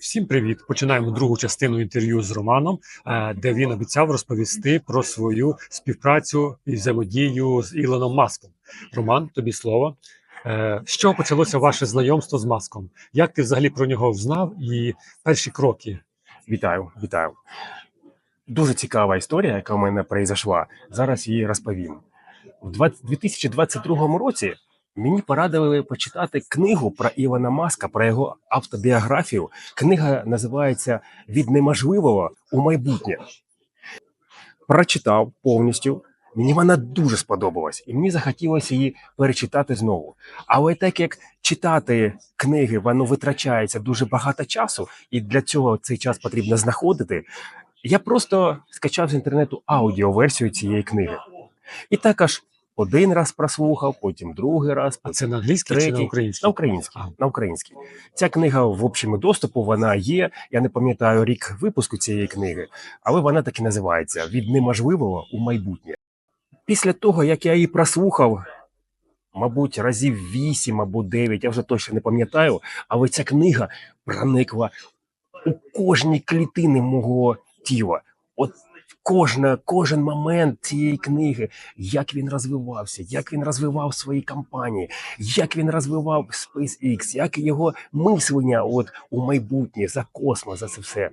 Всім привіт! Починаємо другу частину інтерв'ю з Романом, е, де він обіцяв розповісти про свою співпрацю і взаємодію з Ілоном Маском. Роман, тобі слово. Е, З чого почалося ваше знайомство з Маском? Як ти взагалі про нього знав і перші кроки? Вітаю, вітаю. Дуже цікава історія, яка в мене произошла. Зараз її розповім. У 20- 2022 році мені порадили почитати книгу про Івана Маска, про його автобіографію. Книга називається Від неможливого у майбутнє. Прочитав повністю. Мені вона дуже сподобалась, і мені захотілося її перечитати знову. Але так як читати книги, воно витрачається дуже багато часу, і для цього цей час потрібно знаходити. Я просто скачав з інтернету аудіоверсію цієї книги. І також один раз прослухав, потім другий раз, А це на англійській чи на українській? на українській. А. На українській. Ця книга в общому доступу, вона є. Я не пам'ятаю рік випуску цієї книги, але вона так і називається Від неможливого у майбутнє. Після того, як я її прослухав, мабуть, разів вісім або дев'ять, я вже точно не пам'ятаю, але ця книга проникла у кожні клітини мого тіла. От кожна, кожен момент цієї книги, як він розвивався, як він розвивав свої кампанії, як він розвивав SpaceX, як його мислення от у майбутнє за космос, за це все.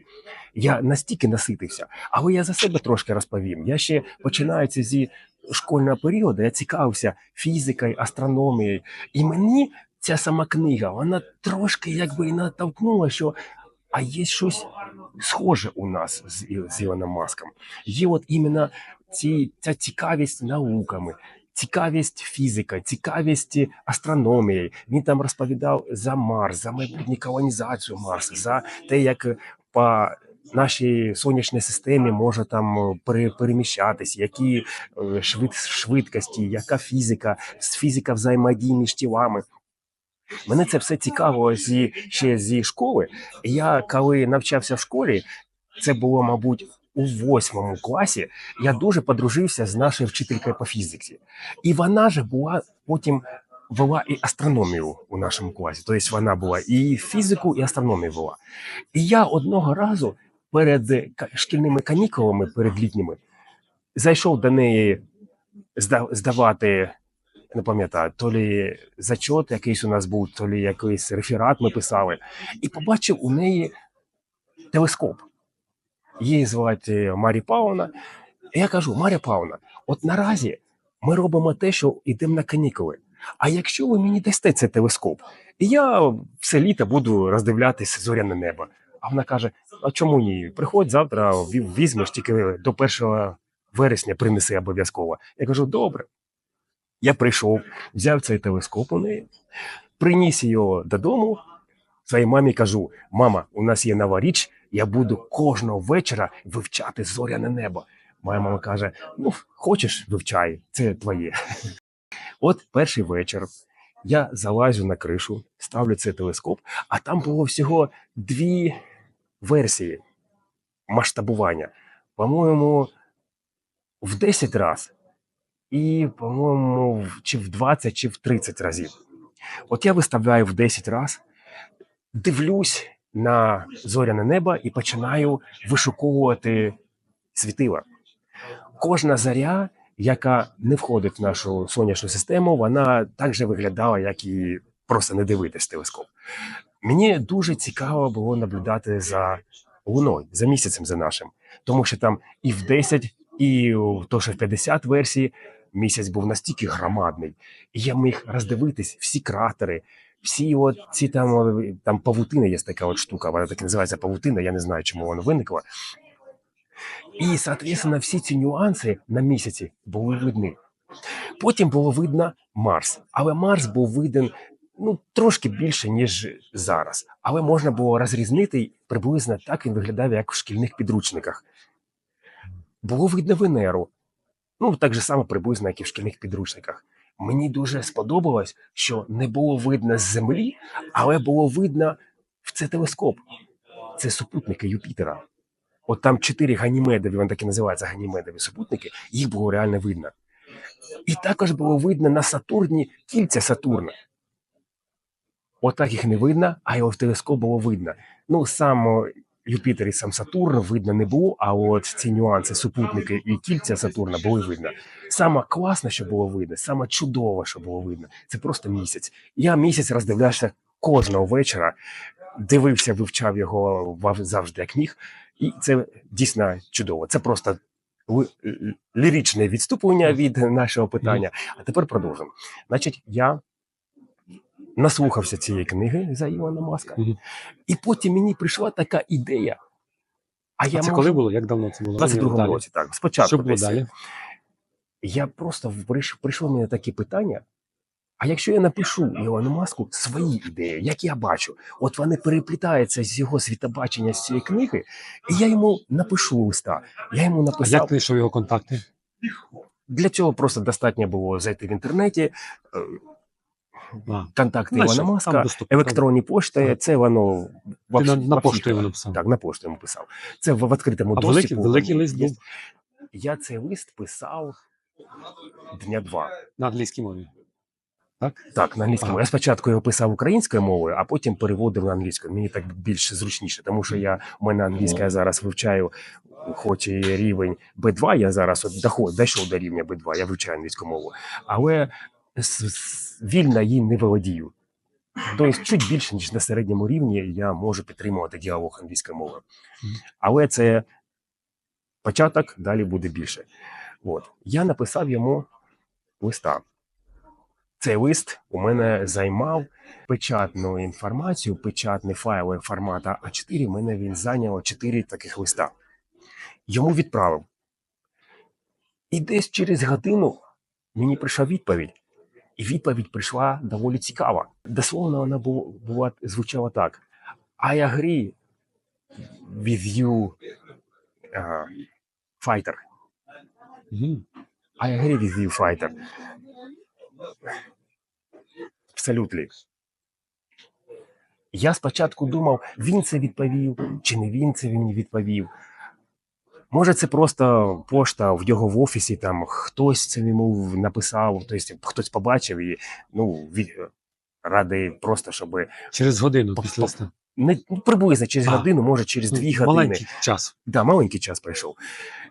Я настільки наситився. Але я за себе трошки розповім. Я ще починаючи зі школьного періоду, я цікавився фізикою, астрономією, і мені ця сама книга, вона трошки якби і натовкнула, що а є щось схоже у нас з, з Ілоном Маском. Є от іменно ці, ця цікавість науками, цікавість фізика, цікавість астрономією. Він там розповідав за Марс, за майбутню колонізацію Марса, за те, як по нашій сонячній системі може там е, переміщатись, які е, швид, швидкості, яка фізика, фізика взаємодії між тілами. Мене це все цікаво зі ще зі школи. Я коли навчався в школі, це було, мабуть, у восьмому класі. Я дуже подружився з нашою вчителькою по фізиці, і вона же була потім вела і астрономію у нашому класі. Тобто вона була і фізику, і астрономію вела. І я одного разу перед шкільними канікулами, перед літніми, зайшов до неї здавати не пам'ятаю, то лі зачот якийсь у нас був, то лі якийсь реферат ми писали, і побачив у неї телескоп. Її звати Марі Павловна. І я кажу: Марія Павловна, от наразі ми робимо те, що йдемо на канікули. А якщо ви мені дасте цей телескоп, і я все літо буду роздивлятися зоряне небо. А вона каже: А чому ні? Приходь завтра, візьмеш тільки до 1 вересня принеси обов'язково. Я кажу, добре. Я прийшов, взяв цей телескоп у неї, приніс його додому. Своїй мамі кажу: мама, у нас є нова річ, я буду кожного вечора вивчати зоряне небо. Моя мама каже: Ну, хочеш, вивчай, це твоє. От перший вечір я залазю на кришу, ставлю цей телескоп, а там було всього дві версії масштабування. По-моєму, в 10 разів і, по-моєму, чи в 20, чи в 30 разів. От я виставляю в 10 разів, дивлюсь на зоряне небо і починаю вишуковувати світила. Кожна заря, яка не входить в нашу сонячну систему, вона так же виглядала, як і просто не дивитись телескоп. Мені дуже цікаво було наблюдати за луною, за місяцем за нашим, тому що там і в 10, і то, що в 50 версії місяць був настільки громадний, і я міг роздивитись всі кратери, всі от ці там, е, там павутина є така от штука, вона так називається павутина, я не знаю, чому вона виникла. І, соответственно, всі ці нюанси на місяці були видні. Потім було видно Марс, але Марс був виден ну, трошки більше, ніж зараз. Але можна було розрізнити приблизно так він виглядав, як в шкільних підручниках. Було видно Венеру. Ну, так же само приблизно, як і в шкільних підручниках. Мені дуже сподобалось, що не було видно з Землі, але було видно в це телескоп. Це супутники Юпітера. От там чотири ганімедові, вони так і називаються ганімедові супутники, їх було реально видно. І також було видно на Сатурні кільця Сатурна. Отак їх не видно, а його в телескоп було видно. Ну, сам Юпітер і сам Сатурн видно не було, а от ці нюанси, супутники і кільця Сатурна були видно. Саме класне, що було видно, саме чудове, що було видно, це просто місяць. Я місяць роздивлявся кожного вечора, дивився, вивчав його завжди як міг, і це дійсно чудово. Це просто ліричне відступлення від нашого питання. А тепер продовжимо. Значить, я наслухався цієї книги за Ілона Маска, Мгм. і потім мені прийшла така ідея. А я це можу... коли було? Як давно це було? в 22 Далі. році, так. Спочатку. Що було далі? Я просто прийш- прийшло мені таке питання. А якщо я напишу Ілону Маску свої ідеї, як я бачу, от вони переплітаються з його світобачення з цієї книги, і я йому напишу листа. Я йому А як ти знайшов його контакти? Для цього просто достатньо було зайти в інтернеті, е, А, контакти Ілона там Маска, електронні пошти. Це воно Ти во на, на пошту його написав. Так, на пошту йому писав. Це в, в відкритому доступі. великий, великий лист був Я цей лист писав дня два. на англійській мові. Так? Так, на англійському. Ага. Я спочатку його писав українською мовою, а потім переводив на англійську. Мені так більш зручніше, тому що я у мене англійська я зараз вивчаю, хоч і рівень B2, я зараз от доход, дійшов до рівня B2, я вивчаю англійську мову, але вільно їм не володію. Тобто, чуть більше, ніж на середньому рівні, я можу підтримувати діалог англійською мовою. Але це початок, далі буде більше. От. Я написав йому листа. Цей лист у мене займав печатну інформацію, печатні файли формата А4. У мене він зайняло 4 таких листа. Йому відправив. І десь через годину мені прийшла відповідь. І відповідь прийшла доволі цікава. Дословно вона була, звучала так: I agree with you, uh, fighter. I agree with you, fighter. Абсолютно. Я спочатку думав, він це відповів, чи не він це він відповів. Може, це просто пошта в його в офісі, там хтось це йому написав, тобто хтось побачив і ну, від, радий просто, щоб Через годину після листа. не ну, приблизно через А. годину, може через Ну, дві години. Маленький час. Да, маленький час пройшов.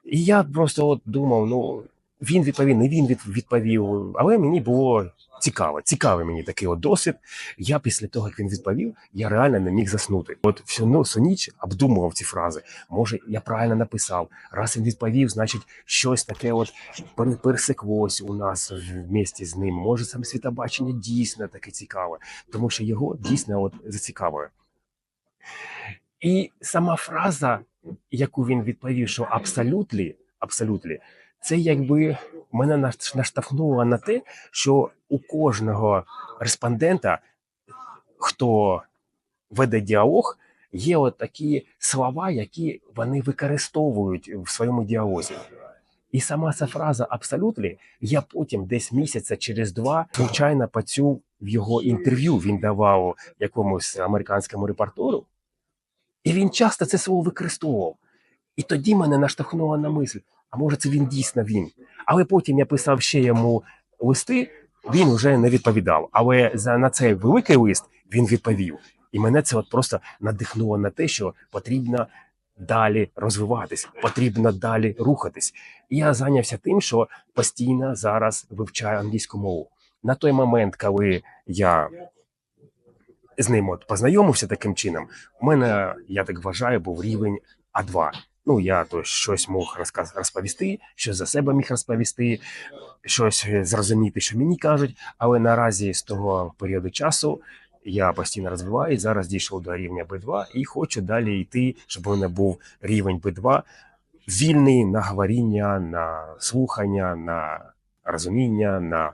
І я просто от думав, ну він відповів, не він від- відповів. Але мені було цікаво. Цікавий мені такий от досвід. Я після того, як він відповів, я реально не міг заснути. От всю ну, ніч обдумував ці фрази. Може, я правильно написав. Раз він відповів, значить, щось таке от пер- пересеклось у нас в місті з ним. Може, саме світобачення дійсно таке цікаве, тому що його дійсно от зацікавило. І сама фраза, яку він відповів, що абсолютлі, абсолютлі, це якби мене наштовхнуло на те, що у кожного респондента, хто веде діалог, є от такі слова, які вони використовують в своєму діалозі. І сама ця фраза абсолютлі, я потім десь місяця через два звичайно почув в його інтерв'ю. Він давав якомусь американському репортеру, і він часто це слово використовував. І тоді мене наштовхнуло на мисль, а може це він дійсно він. Але потім я писав ще йому листи, він вже не відповідав. Але за на цей великий лист він відповів. І мене це от просто надихнуло на те, що потрібно далі розвиватись, потрібно далі рухатись. І я зайнявся тим, що постійно зараз вивчаю англійську мову. На той момент, коли я з ним от познайомився таким чином, у мене, я так вважаю, був рівень А2. Ну, я то щось мог розповісти, щось за себе міг розповісти, щось е, зрозуміти, що мені кажуть. Але наразі з того періоду часу я постійно розвиваюсь, зараз дійшов до рівня B2 і хочу далі йти, щоб у мене був рівень B2 вільний на говоріння, на слухання, на розуміння, на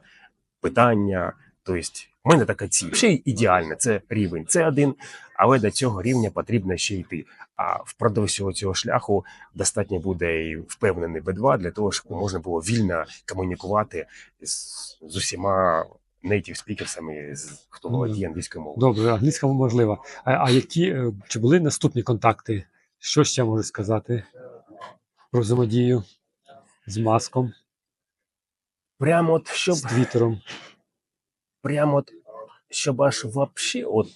питання. Тобто, у мене така ціль. Ще й ідеальне, це рівень С1, але до цього рівня потрібно ще йти. А впродовж всього цього шляху достатньо буде і впевнений B2 для того, щоб можна було вільно комунікувати з, з усіма native спікерсами, хто володіє англійською мовою. Добре, англійська можлива. А, а які е, чи були наступні контакти? Що ще можу сказати про взаємодію з маском, Прямо от щоб з твіттером? Прямо от щоб аж вообще, от.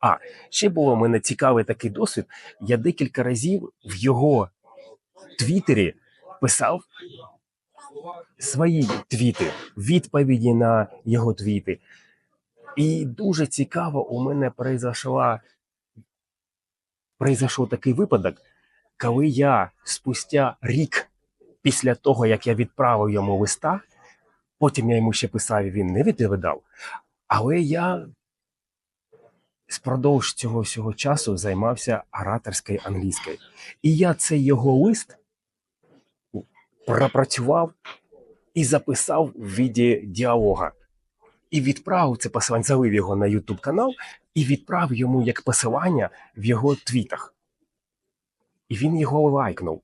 А, ще було у мене цікавий такий досвід. Я декілька разів в його твіттері писав свої твіти, відповіді на його твіти. І дуже цікаво, у мене произошла, такий випадок, коли я спустя рік після того, як я відправив йому листа, потім я йому ще писав, і він не відповідав. Але я спродовж цього всього часу займався ораторською англійською. І я цей його лист пропрацював і записав в віді діалога. І відправив це посилання, залив його на YouTube канал і відправив йому як посилання в його твітах. І він його лайкнув.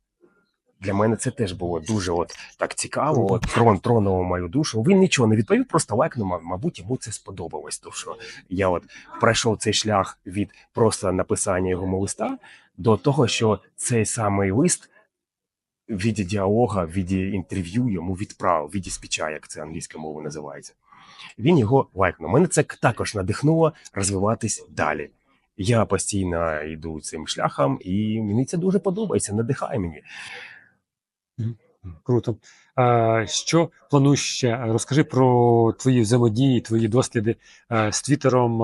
Для мене це теж було дуже от так цікаво. От трон тронуло мою душу. Він нічого не відповів, просто лайкнув. Мабуть, йому це сподобалось. Тому що я от пройшов цей шлях від просто написання його листа до того, що цей самий лист в віді діалога, в віді інтерв'ю йому відправив, в віді спіча, як це англійською мовою називається. Він його лайкнув. Мене це також надихнуло розвиватись далі. Я постійно йду цим шляхом, і мені це дуже подобається, надихає мені. Круто. Е, що плануєш ще? Розкажи про твої взаємодії, твої досліди з Твіттером,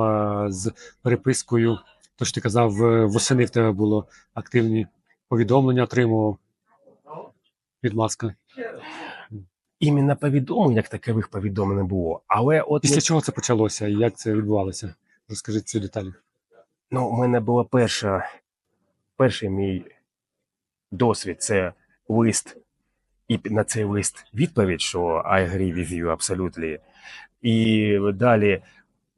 з перепискою. То, що ти казав, восени в тебе було активні повідомлення, отримував від Маска. Іменно повідомлень, як такових повідомлень не було. Але от Після чого це почалося і як це відбувалося? Розкажи ці деталі. ну, у мене була перша, перший мій досвід це лист, і на цей лист відповідь, що I agree with you absolutely. І далі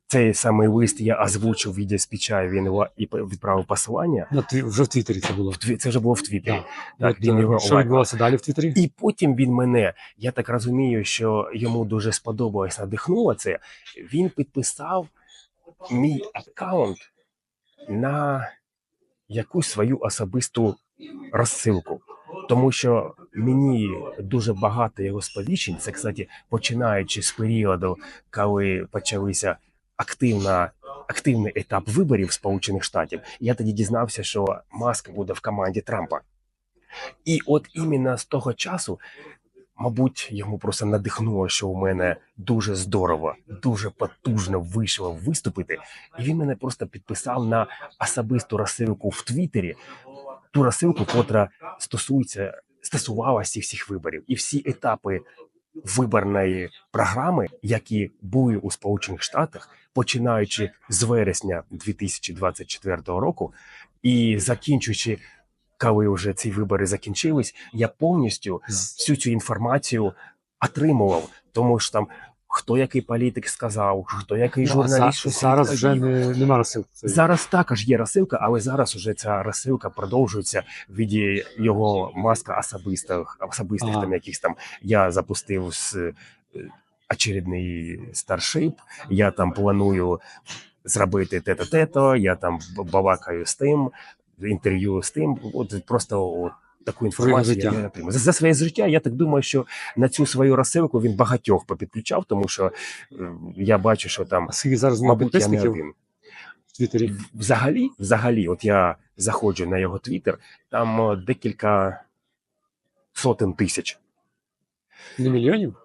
цей самий лист я озвучив в відео спіча, він і відправив посилання. На тві... Вже в Твіттері це було. В Це вже було в Твіттері. Так. Так, От, він е, його що відбувалося далі в Твіттері? І потім він мене, я так розумію, що йому дуже сподобалось, надихнуло це. Він підписав мій аккаунт на якусь свою особисту розсилку. Тому що мені дуже багато його сповіщень, це, кстати, починаючи з періоду, коли почалися активна, активний етап виборів Сполучених Штатів, я тоді дізнався, що Маск буде в команді Трампа. І от іменно з того часу, мабуть, йому просто надихнуло, що у мене дуже здорово, дуже потужно вийшло виступити. І він мене просто підписав на особисту розсилку в Твіттері, ту розсилку, котра стосується, стосувалася цих всіх виборів. І всі етапи виборної програми, які були у Сполучених Штатах, починаючи з вересня 2024 року і закінчуючи коли вже ці вибори закінчились, я повністю всю цю інформацію отримував, тому що там хто який політик сказав, хто який Ну, журналіст щось зараз вже не, нема розсилки. Зараз також є розсилка, але зараз уже ця розсилка продовжується в віді його маска особистих, особистих Ага. там якихось там. Я запустив з е, очередний старшип. Я там планую зробити те-то, те-то, я там балакаю з тим, інтерв'ю з тим. От просто от, таку інформацію я отримав. За, за своє життя я так думаю, що на цю свою розсилку він багатьох попідключав, тому що е, я бачу, що там, А скільки зараз мабуть, я не один. в Твіттері? Взагалі, взагалі, от я заходжу на його твіттер, там о, декілька сотень тисяч. Не мільйонів?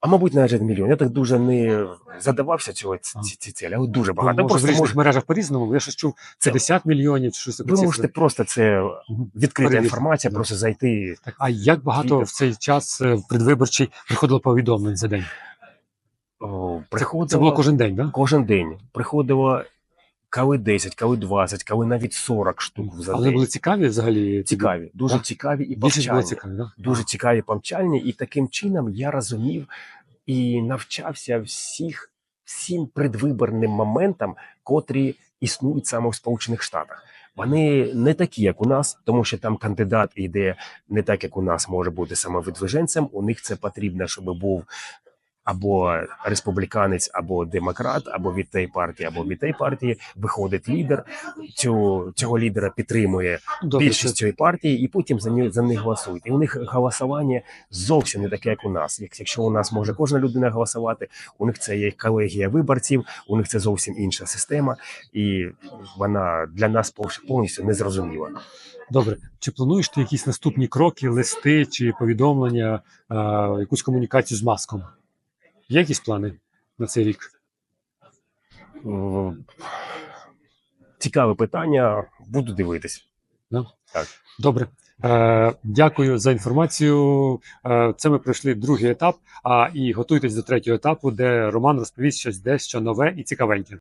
А мабуть, навіть мільйон. Я так дуже не задавався цього ці, ці, ці цілі, але дуже Ну, багато. може, в різних мережах по-різному. Я щось чув Це- 50 мільйонів чи щось таке. ви можете просто це відкрита Перевірити. інформація, просто зайти. Так, а як багато в цей час е, в предвиборчий приходило повідомлень за день? О, Це, приходило це було кожен день, так? кожен день. Приходило коли 10, коли 20, коли навіть 40 штук за день. були цікаві взагалі? цікаві, дуже Так? цікаві і Більшість цікаві, так? дуже цікаві помчальні, і таким чином я розумів і навчався всіх всім предвиборним моментам, котрі існують саме в Сполучених Штатах. Вони не такі, як у нас, тому що там кандидат іде не так, як у нас може бути самовидвиженцем. У них це потрібно, щоб був або республіканець, або демократ, або від тієї партії, або від тієї партії виходить лідер. Цього, цього лідера підтримує Добре, більшість цієї партії, і потім за них за них голосують. І у них голосування зовсім не таке, як у нас. Як якщо у нас може кожна людина голосувати, у них це є колегія виборців, у них це зовсім інша система, і вона для нас пов- повністю незрозуміла. Добре, чи плануєш ти якісь наступні кроки, листи чи повідомлення, якусь комунікацію з маском? Якісь плани на цей рік? Цікаве питання. Буду дивитись. Добре. Е, дякую за інформацію. Е, це ми пройшли другий етап. А і готуйтесь до третього етапу, де Роман розповість щось дещо нове і цікавеньке.